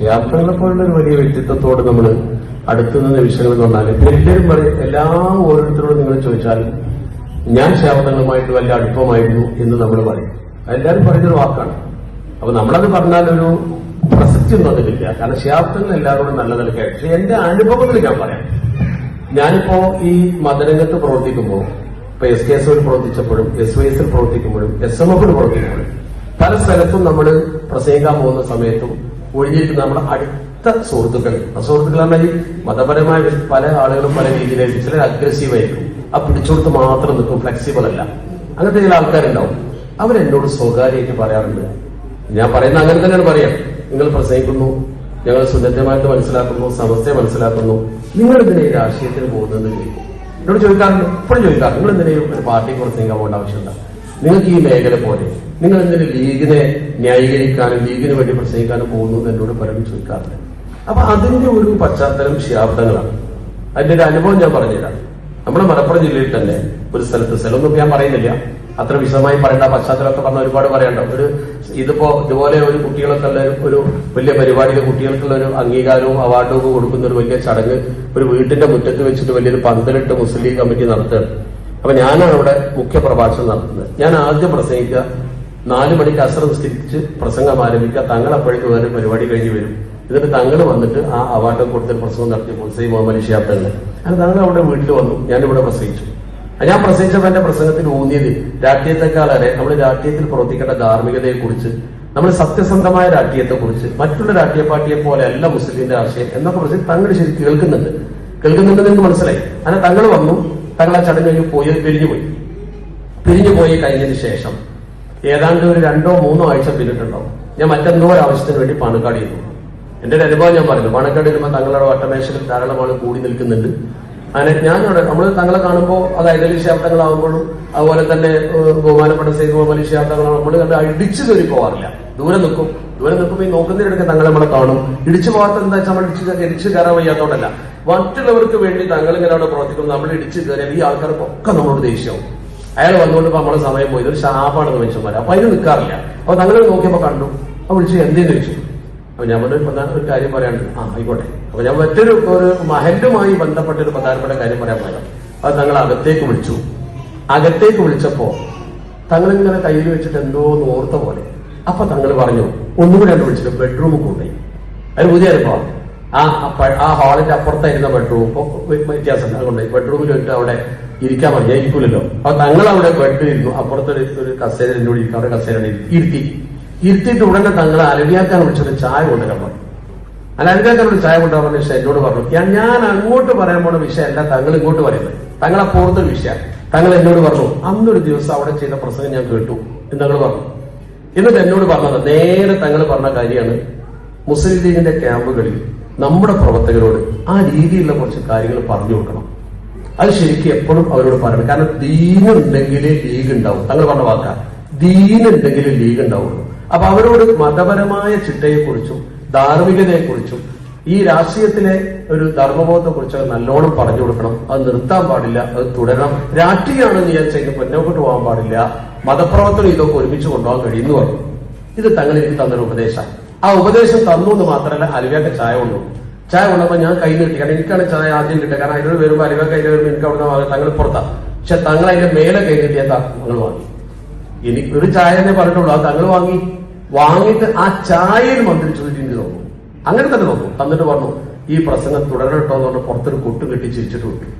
യാത്രകളെ പോലുള്ള ഒരു വലിയ വ്യക്തിത്വത്തോട് നമ്മൾ അടുത്തുന്ന നിമിഷങ്ങൾ തന്നാൽ എല്ലാവരും പറയും എല്ലാ ഓരോരുത്തരോടും നിങ്ങൾ ചോദിച്ചാൽ ഞാൻ ശാപതങ്ങളുമായിട്ട് വലിയ അടുപ്പമായിരുന്നു എന്ന് നമ്മൾ പറയും. എല്ലാവരും പറയുന്നൊരു വാക്കാണ്. അപ്പൊ നമ്മളത് പറഞ്ഞാൽ ഒരു പ്രസക്തി ഒന്നും കാരണം ശാപ്തങ്ങൾ എല്ലാവരോടും നല്ല നിലയ്ക്ക് പക്ഷെ എന്റെ അനുഭവങ്ങൾ ഞാൻ പറയാം. ഞാനിപ്പോ ഈ മതരംഗത്ത് പ്രവർത്തിക്കുമ്പോൾ ഇപ്പൊ എസ് കെ എസ് ഒയിൽ പ്രവർത്തിച്ചപ്പോഴും എസ് വൈ എസിൽ പ്രവർത്തിക്കുമ്പോഴും എസ് എം എഫിൽ പ്രവർത്തിക്കുമ്പോഴും പല സ്ഥലത്തും നമ്മൾ പ്രസംഗിക്കാൻ പോകുന്ന സമയത്തും ഒഴിഞ്ഞിരിക്കുന്ന നമ്മുടെ അടുത്ത സുഹൃത്തുക്കൾ. ആ സുഹൃത്തുക്കൾ പറഞ്ഞാൽ മതപരമായ പല ആളുകളും പല രീതിയിലായിരിക്കും. ചിലർ അഗ്രസീവ് ആയിരിക്കും. ആ പിടിച്ചോടുത്ത് മാത്രം നിൽക്കും ഫ്ലെക്സിബിൾ അല്ല. അങ്ങനത്തെ ചില ആൾക്കാരുണ്ടാവും. അവരെന്നോട് സ്വകാര്യമായിട്ട് പറയാറുണ്ട്. ഞാൻ പറയുന്ന അങ്ങനെ തന്നെയാണ് പറയാം. നിങ്ങൾ പ്രസംഗിക്കുന്നു ഞങ്ങൾ സുന്ദരമായിട്ട് മനസ്സിലാക്കുന്നു സമസ്തയെ മനസ്സിലാക്കുന്നു. നിങ്ങൾ ഇതിനെ രാഷ്ട്രീയത്തിന് പോകുന്നതെന്ന് ചോദിക്കും? എന്നോട് ചോദിക്കാറുണ്ട്. ഇപ്പോഴും ചോദിക്കാറുണ്ട്. നിങ്ങൾ എന്തിനേ ഒരു പാർട്ടിക്ക് പ്രസംഗിക്കാൻ പോകേണ്ട ആവശ്യമില്ല നിങ്ങൾക്ക് ഈ മേഖല പോലെ? നിങ്ങൾ എന്തിന് ലീഗിനെ ന്യായീകരിക്കാനും ലീഗിന് വേണ്ടി പ്രസംഗിക്കാനും പോകുന്നു എന്ന് എന്നോട് പലരും ചോദിക്കാറുണ്ട്. അപ്പൊ അതിന്റെ ഒരു പശ്ചാത്തലം ശാബ്ദങ്ങളാണ് അതിന്റെ ഒരു അനുഭവം ഞാൻ പറഞ്ഞുതരാം. നമ്മുടെ മലപ്പുറം ജില്ലയിൽ തന്നെ ഒരു സ്ഥലത്ത് സ്ഥലമൊന്നും ഞാൻ പറയുന്നില്ല. അത്ര വിശദമായി പറയേണ്ട പശ്ചാത്തലമൊക്കെ പറഞ്ഞ ഒരുപാട് പറയണ്ട. ഒരു ഇതിപ്പോ ഇതുപോലെ ഒരു കുട്ടികൾക്കുള്ള ഒരു- ഒരു വലിയ പരിപാടിയിൽ കുട്ടികൾക്കുള്ള ഒരു അംഗീകാരവും അവാർഡും ഒക്കെ കൊടുക്കുന്ന ഒരു വലിയ ചടങ്ങ് ഒരു വീട്ടിന്റെ മുറ്റത്ത് വെച്ചിട്ട് വലിയൊരു പന്തലിട്ട് മുസ്ലിം കമ്മിറ്റി നടത്തുകയാണ്. അപ്പൊ ഞാനാണ് അവിടെ മുഖ്യ പ്രഭാഷണം നടത്തുന്നത്. ഞാൻ ആദ്യം പ്രസംഗിക്കുക. നാല് മണിക്ക് അസ്ര നിസ്കരിച്ച് പ്രസംഗം ആരംഭിക്കുക. തങ്ങൾ അപ്പോഴേക്ക് വേറെ പരിപാടി കഴിഞ്ഞ് വരും. എന്നിട്ട് തങ്ങൾ വന്നിട്ട് ആ അവാർഡ് കൊടുത്ത് പ്രസംഗം നടത്തി. മുൻസൈ മുഹമ്മദ് ഷിയാബ് തന്നെ അങ്ങനെ തങ്ങൾ അവിടെ വീട്ടിൽ വന്നു. ഞാനിവിടെ പ്രസംഗിച്ചു. ഞാൻ പ്രസംഗിച്ചപ്പോൾ എന്റെ പ്രസംഗത്തിൽ ഊന്നിയത് രാഷ്ട്രീയത്തെക്കാളേറെ നമ്മൾ രാഷ്ട്രീയത്തിൽ പ്രവർത്തിക്കേണ്ട ധാർമ്മികതയെക്കുറിച്ച് നമ്മൾ സത്യസന്ധമായ രാഷ്ട്രീയത്തെക്കുറിച്ച് മറ്റുള്ള രാഷ്ട്രീയ പാർട്ടിയെ പോലെ അല്ല മുസ്ലിമിന്റെ ആശയം എന്നൊക്കെ കുറിച്ച് തങ്ങൾ ശരി കേൾക്കുന്നുണ്ട്. കേൾക്കുന്നുണ്ടെന്ന് എനിക്ക് മനസ്സിലായി. അങ്ങനെ തങ്ങൾ വന്നു. തങ്ങൾ ആ ചടങ്ങ് കഴിഞ്ഞ് പോയി. പിരിഞ്ഞു പോയി. പിരിഞ്ഞു പോയി കഴിഞ്ഞതിന് ശേഷം ഏതാണ്ട് ഒരു രണ്ടോ മൂന്നോ ആഴ്ച പിന്നിട്ടുണ്ടാവും. ഞാൻ മറ്റെന്തോ ഒരു ആവശ്യത്തിന് വേണ്ടി പാണക്കാട് ചെയ്തു എന്റെ ഒരു അനുഭവം ഞാൻ പറഞ്ഞു. പാണക്കാട് വരുമ്പോൾ തങ്ങളുടെ വട്ടമേശയിൽ ധാരാളം ആൾ കൂടി നിൽക്കുന്നുണ്ട്. അങ്ങനെ ഞാൻ നമ്മൾ തങ്ങളെ കാണുമ്പോൾ അത് ഐഡലി ശാബ്ദങ്ങളാകുമ്പോഴും അതുപോലെ തന്നെ ബഹുമാനപ്പെട്ട സൈദ് മുഹമ്മദ് ശാബ്ദങ്ങളാണ് നമ്മൾ കണ്ട് ഇടിച്ചു കയറി പോവാറില്ല. ദൂരെ നിൽക്കും. ദൂരെ നിൽക്കുമ്പോൾ ഈ നോക്കുന്നതിനിടയ്ക്ക് തങ്ങളെ നമ്മളെ കാണും. ഇടിച്ചു പോകാത്ത എന്താ വെച്ചാൽ നമ്മൾ ഇടിച്ച് ഇടിച്ചു കയറാൻ വയ്യാത്തോണ്ടല്ല. മറ്റുള്ളവർക്ക് വേണ്ടി തങ്ങൾ ഇങ്ങനെ അവിടെ പ്രവർത്തിക്കുന്നു. നമ്മൾ ഇടിച്ചു കയറിയാൽ ഈ ആൾക്കാർക്കൊക്കെ നമ്മളോട് ദേഷ്യമാവും. അയാൾ വന്നുകൊണ്ട് ഇപ്പൊ നമ്മളെ സമയം പോയി. ഒരു ശാപാണെന്ന് മനുഷ്യന്മാർ അപ്പൊ അതിന് നിൽക്കാറില്ല. അപ്പൊ തങ്ങൾ നോക്കിയപ്പോ കണ്ടു. അപ്പൊ വിളിച്ചു എന്തേന്ന് ചോദിച്ചു? അപ്പൊ ഞാൻ ഒരു പ്രധാന ഒരു കാര്യം പറയാനുണ്ട്. ആ ആയിക്കോട്ടെ. അപ്പൊ ഞാൻ മറ്റൊരു ഒരു മഹലുമായി ബന്ധപ്പെട്ട ഒരു പ്രധാനപ്പെട്ട കാര്യം പറയാൻ പോയത്. അത് തങ്ങൾ അകത്തേക്ക് വിളിച്ചു. അകത്തേക്ക് വിളിച്ചപ്പോ തങ്ങൾ ഇങ്ങനെ കയ്യിൽ വെച്ചിട്ട് എന്തോ ഓർത്ത പോലെ. അപ്പൊ തങ്ങൾ പറഞ്ഞു ഒന്നുകൂടി എന്നെ വിളിച്ചിട്ട് ബെഡ്റൂമിൽ കൊണ്ടുപോയി. അതിന് പുതിയ അനുഭവം. ആ ആ ഹാളിന്റെ അപ്പുറത്തായിരുന്ന ബെഡ്റൂം. വ്യത്യാസം അതുകൊണ്ട് ബെഡ്റൂമിൽ വെച്ചിട്ട് അവിടെ ഇരിക്കാൻ മതി ഇരിക്കൂലല്ലോ. അപ്പൊ ഞങ്ങൾ അവിടെ ബെഡിൽ ഇരുന്നു അപ്പുറത്തൊരു ഒരു കസേര എന്നോട് ഇരിക്കും. അവിടെ കസേര ഇരുത്തി. ഇരുത്തിയിട്ട് ഉടനെ തങ്ങൾ അലവിയാക്കാൻ വിളിച്ചൊരു ചായ കൊണ്ടുവരാൻ പറഞ്ഞു. അലവിയാക്കാനോട് ചായ കൊണ്ടുവരാൻ പറഞ്ഞ വിഷയം എന്നോട് പറഞ്ഞു ഞാൻ ഞാൻ അങ്ങോട്ട് പറയാൻ പോണ വിഷയമല്ല തങ്ങൾ ഇങ്ങോട്ട് പറയുന്നത്. തങ്ങളെ പുറത്തൊരു വിഷയം. തങ്ങൾ എന്നോട് പറഞ്ഞു അന്നൊരു ദിവസം അവിടെ ചെയ്ത പ്രസംഗം ഞാൻ കേട്ടു എന്ന് തങ്ങൾ പറഞ്ഞു. എന്നിട്ട് എന്നോട് പറഞ്ഞത് നേരെ തങ്ങൾ പറഞ്ഞ കാര്യമാണ് മുസ്ലിം ലീഗിന്റെ ക്യാമ്പുകളിൽ നമ്മുടെ പ്രവർത്തകരോട് ആ രീതിയിലുള്ള കുറച്ച് കാര്യങ്ങൾ പറഞ്ഞു കൊടുക്കണം. അത് ശരിക്കും എപ്പോഴും അവരോട് പറയണം. കാരണം ദീനുണ്ടെങ്കിലേ ലീഗ് ഉണ്ടാവും. തങ്ങൾ പറഞ്ഞ വാക്ക. ദീനുണ്ടെങ്കിലേ ലീഗ് ഉണ്ടാവുള്ളൂ. അപ്പൊ അവരോട് മതപരമായ ചിട്ടയെക്കുറിച്ചും ധാർമ്മികതയെക്കുറിച്ചും ഈ രാഷ്ട്രീയത്തിലെ ഒരു ധർമ്മബോധത്തെക്കുറിച്ച് നല്ലോണം പറഞ്ഞു കൊടുക്കണം. അത് നിർത്താൻ പാടില്ല അത് തുടരണം. രാഷ്ട്രീയമാണെന്ന് ഞാൻ ചെയ്ത് മുന്നോട്ട് പോകാൻ പാടില്ല. മതപ്രവർത്തനം ഇതൊക്കെ ഒരുമിച്ച് കൊണ്ടുപോകാൻ കഴിയുന്നു പറഞ്ഞു. ഇത് തങ്ങൾ എനിക്ക് തന്നൊരു ഉപദേശം ആ ഉപദേശം തന്നു എന്ന് മാത്രമല്ല അലുവയൊക്കെ ചായ കൊണ്ടു ചായ കൊണ്ടപ്പോ ഞാൻ കയ്യിൽ കിട്ടി. കാരണം എനിക്കാണ് ചായ ആദ്യം കിട്ടുക. കാരണം അതിനോട് വരുമ്പോൾ അലിവ കയ്യിൽ വരുമ്പോൾ എനിക്ക് അവിടുന്ന് തങ്ങൾ പുറത്താണ് പക്ഷെ തങ്ങൾ അതിന്റെ മേലെ കൈ നീട്ടിയാൽ തങ്ങൾ വാങ്ങി? എനിക്ക് ഒരു ചായ തന്നെ പറഞ്ഞിട്ടുള്ളൂ. അത് തങ്ങൾ വാങ്ങി. വാങ്ങിയിട്ട് ആ ചായയിൽ മന്ത്രി ചോദിച്ചിട്ട് തോന്നുന്നു. അങ്ങനെ തന്നെ തോന്നുന്നു. തന്നിട്ട് പറഞ്ഞു ഈ പ്രസംഗം തുടരട്ടോ എന്ന് പറഞ്ഞ് പുറത്തൊരു കൊട്ടും കെട്ടി ചിരിച്ചിട്ട് വിട്ടു.